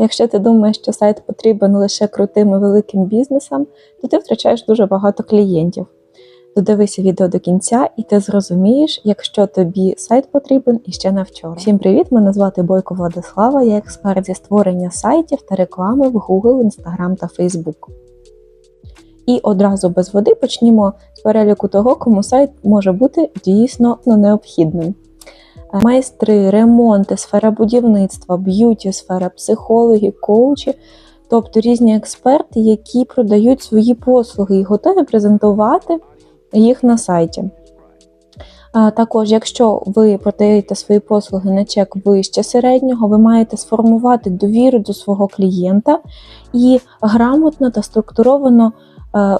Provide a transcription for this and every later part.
Якщо ти думаєш, що сайт потрібен лише крутим і великим бізнесам, то ти втрачаєш дуже багато клієнтів. Додивися відео до кінця, і ти зрозумієш, якщо тобі сайт потрібен і ще вчора. Всім привіт! Мене звати Бойко Владислава. Я експерт зі створення сайтів та реклами в Google, Instagram та Facebook. І одразу без води почнімо з переліку того, кому сайт може бути дійсно ну, необхідним. Майстри, ремонти, сфера будівництва, б'юті сфера, психологи, коучі, тобто різні експерти, які продають свої послуги і готові презентувати їх на сайті. Також, якщо ви продаєте свої послуги на чек вище середнього, ви маєте сформувати довіру до свого клієнта і грамотно та структуровано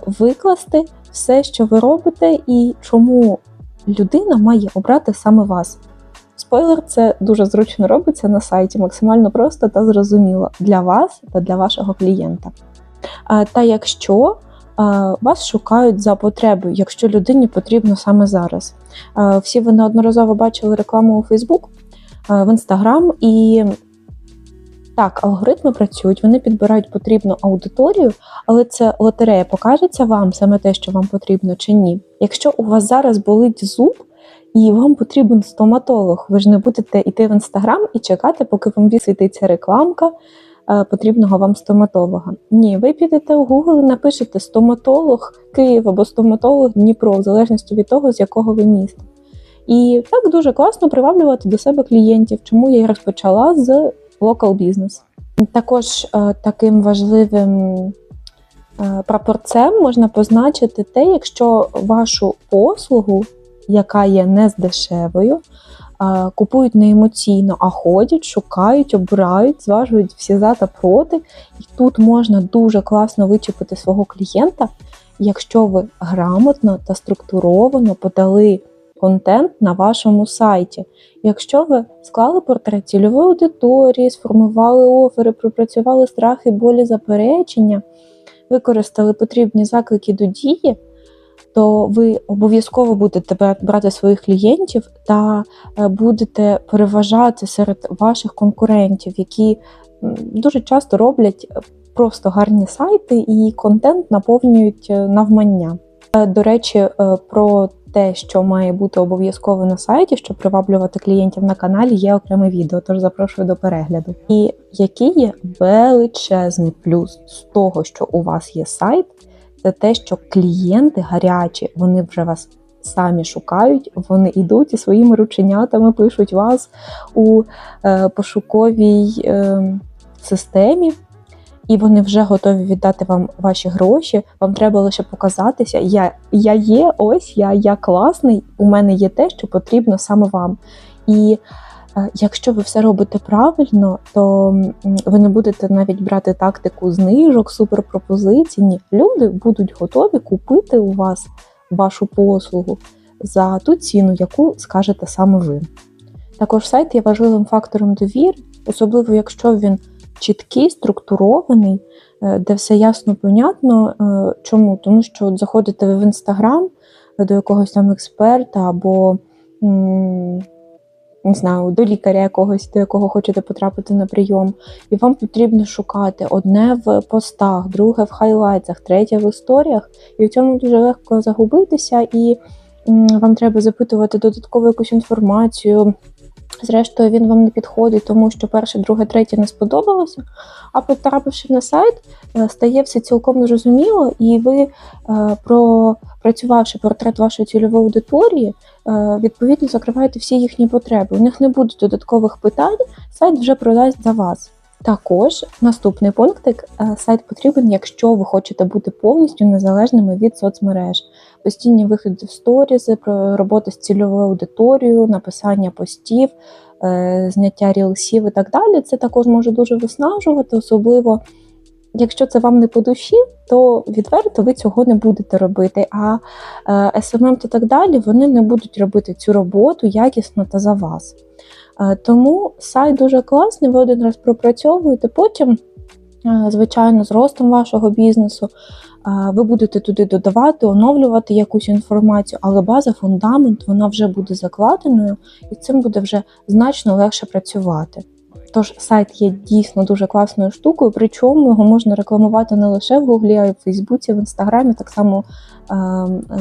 викласти все, що ви робите, і чому людина має обрати саме вас. Спойлер, це дуже зручно робиться на сайті, максимально просто та зрозуміло для вас та для вашого клієнта. Та якщо вас шукають за потребою, якщо людині потрібно саме зараз. Всі ви неодноразово бачили рекламу у а, в Instagram, і так, алгоритми працюють, вони підбирають потрібну аудиторію, але це лотерея покажеться вам саме те, що вам потрібно, чи ні. Якщо у вас зараз болить зуб, і вам потрібен стоматолог. Ви ж не будете йти в інстаграм і чекати, поки вам висвітиться рекламка е, потрібного вам стоматолога. Ні, ви підете у Google і напишете стоматолог Київ або стоматолог Дніпро, в залежності від того, з якого ви міста. І так дуже класно приваблювати до себе клієнтів, чому я і розпочала з Local Business. Також е, таким важливим е, прапорцем можна позначити те, якщо вашу послугу яка є не з дешевою, купують не емоційно, а ходять, шукають, обирають, зважують всі за та проти. І тут можна дуже класно вичепити свого клієнта, якщо ви грамотно та структуровано подали контент на вашому сайті. Якщо ви склали портрет цільової аудиторії, сформували офери, пропрацювали страхи, болі, заперечення, використали потрібні заклики до дії то ви обов'язково будете брати своїх клієнтів та е, будете переважати серед ваших конкурентів, які дуже часто роблять е, просто гарні сайти і контент наповнюють е, навмання. До речі, про те, що має бути обов'язково на сайті, щоб приваблювати клієнтів на каналі, є окреме відео, тож запрошую до перегляду. І який є величезний плюс з того, що у вас є сайт це те, що клієнти гарячі, вони вже вас самі шукають, вони йдуть і своїми рученятами пишуть вас у е, пошуковій е, системі. І вони вже готові віддати вам ваші гроші. Вам треба лише показатися. Я я є, ось я я класний. У мене є те, що потрібно саме вам. І якщо ви все робите правильно, то ви не будете навіть брати тактику знижок, суперпропозицій. Ні, люди будуть готові купити у вас вашу послугу за ту ціну, яку скажете саме ви. Також сайт є важливим фактором довіри, особливо якщо він чіткий, структурований, е, де все ясно, понятно. Е, чому? Тому що от заходите ви в інстаграм до якогось там експерта або не знаю, до лікаря якогось, до якого хочете потрапити на прийом, і вам потрібно шукати одне в постах, друге в хайлайтах, третє в історіях, і в цьому дуже легко загубитися, і вам треба запитувати додаткову якусь інформацію. Зрештою, він вам не підходить, тому що перше, друге, третє не сподобалося. А потрапивши на сайт, е, стає все цілком зрозуміло, і ви, е, пропрацювавши портрет вашої цільової аудиторії, е, відповідно закриваєте всі їхні потреби. У них не буде додаткових питань, сайт вже продасть за вас. Також наступний пунктик сайт потрібен, якщо ви хочете бути повністю незалежними від соцмереж. Постійні виходи в сторізи, робота з цільовою аудиторією, написання постів, е, зняття рілсів і так далі. Це також може дуже виснажувати, особливо. Якщо це вам не по душі, то відверто ви цього не будете робити. А SMM та так далі вони не будуть робити цю роботу якісно та за вас. Е, тому сайт дуже класний, ви один раз пропрацьовуєте, потім, е, звичайно, з ростом вашого бізнесу ви будете туди додавати, оновлювати якусь інформацію, але база, фундамент вона вже буде закладеною, і цим буде вже значно легше працювати. Тож сайт є дійсно дуже класною штукою, причому його можна рекламувати не лише в Гуглі, а й в Фейсбуці, в Інстаграмі, так само е,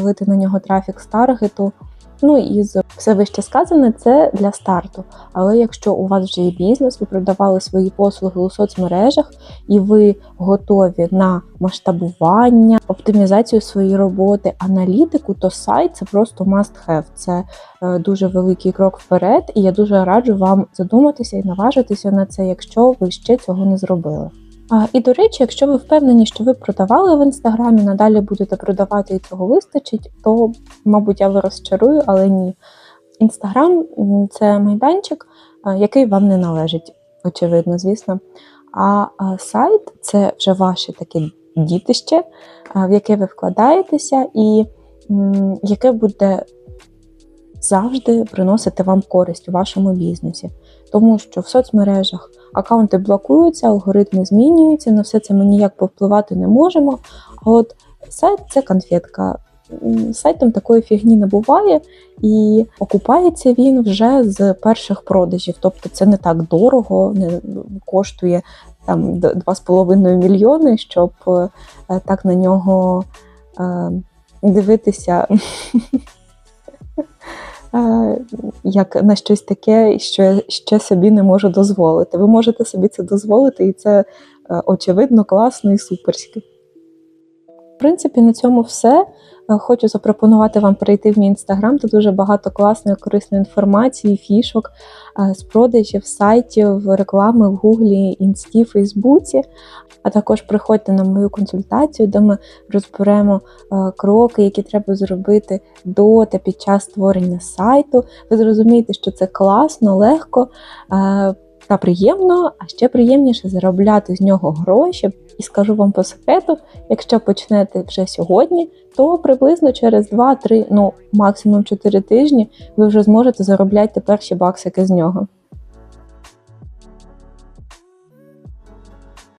лити на нього трафік з таргету. Ну і з все вище сказане це для старту. Але якщо у вас вже є бізнес, ви продавали свої послуги у соцмережах і ви готові на масштабування, оптимізацію своєї роботи, аналітику, то сайт це просто must have. Це е, дуже великий крок вперед, і я дуже раджу вам задуматися і наважитися на це, якщо ви ще цього не зробили. І до речі, якщо ви впевнені, що ви продавали в інстаграмі, надалі будете продавати і цього вистачить, то, мабуть, я вас розчарую, але ні. Інстаграм це майданчик, який вам не належить, очевидно, звісно. А сайт це вже ваше таке дітище, в яке ви вкладаєтеся, і яке буде завжди приносити вам користь у вашому бізнесі. Тому що в соцмережах аккаунти блокуються, алгоритми змінюються, на все це ми ніяк повпливати не можемо. А от сайт це конфетка. Сайтом такої фігні не буває, і окупається він вже з перших продажів. Тобто це не так дорого, не коштує там д- 2,5 мільйони, щоб е, так на нього е, дивитися. е, Як на щось таке, що я ще собі не можу дозволити. Ви можете собі це дозволити, і це е, очевидно класно і суперськи. Принципі, на цьому все. Е, Хочу запропонувати вам перейти в мій інстаграм. Тут дуже багато класної корисної інформації, фішок е, з продажів, сайтів, реклами в Гуглі, Інсті, Фейсбуці. А також приходьте на мою консультацію, де ми розберемо е, кроки, які треба зробити до та під час створення сайту. Ви зрозумієте, що це класно, легко та приємно, а ще приємніше заробляти з нього гроші. І скажу вам по секрету, якщо почнете вже сьогодні, то приблизно через 2-3, ну максимум 4 тижні ви вже зможете заробляти перші баксики з нього.